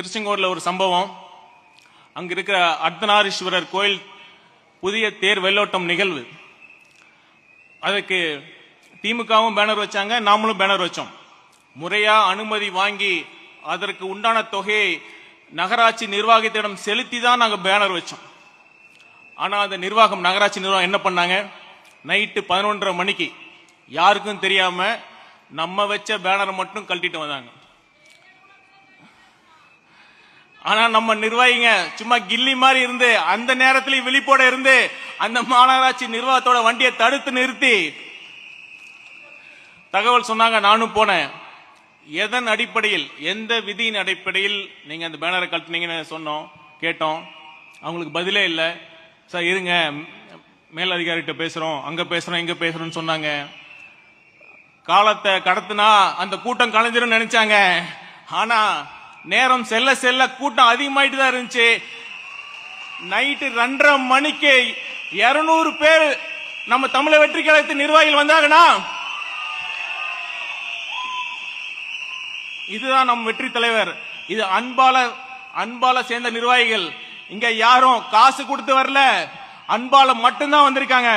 திருச்செங்கோடில் ஒரு சம்பவம். அங்க இருக்கிற அர்த்தநாரீஸ்வரர் கோயில் புதிய தேர் வெள்ளோட்டம் நிகழ்வு. அதுக்கு திமுகவும் பேனர் வச்சாங்க நாமளும் பேனர் வச்சோம். முறையா அனுமதி வாங்கி அதற்கு உண்டான தொகையை நகராட்சி நிர்வாகத்திடம் செலுத்தி தான் நாங்கள் பேனர் வச்சோம். ஆனால் அந்த நிர்வாகம் நகராட்சி நிர்வாகம் என்ன பண்ணாங்க? நைட்டு பதினொன்றரை மணிக்கு யாருக்கும் தெரியாம நம்ம வச்ச பேனரை மட்டும் கழட்டிட்டு வந்தாங்க. ஆனா நம்ம நிர்வாகிங்க சும்மா கில்லி மாதிரி இருந்து அந்த நேரத்திலயும் விழிப்போட இருந்து அந்த மாநகராட்சி நிர்வாகத்தோட வண்டியை தடுத்து நிறுத்தி. தகவல் சொன்னாங்க நானும் போனேன். எதன் அடிப்படையில் எந்த விதியின் அடிப்படையில் நீங்க அந்த பேனரை கழட்டினீங்கன்னு சொன்னோம் கேட்டோம். அவங்களுக்கு பதிலே இல்லை. சார் இருங்க. மேலதிகாரிகிட்ட பேசுறோம். அங்க பேசுறோம் இங்க பேசுறோம்னு சொன்னாங்க. காலத்தை கடத்துனா அந்த கூட்டம் கலைஞ்சிரும் நினைச்சாங்க. ஆனா நேரம் செல்ல செல்ல கூட்டம் அதிகமாயிட்டு தான் இருந்துச்சு. நைட்டு ரெண்டரை மணிக்கு இருநூறு பேர் நம்ம தமிழ வெற்றி கழகத்து நிர்வாகிகள் வந்தாங்கன்னா இதுதான் நம் வெற்றி தலைவர். இது அன்பால அன்பால சேர்ந்த நிர்வாகிகள். இங்க யாரும் காசு கொடுத்து வரல. அன்பால மட்டும்தான் வந்திருக்காங்க.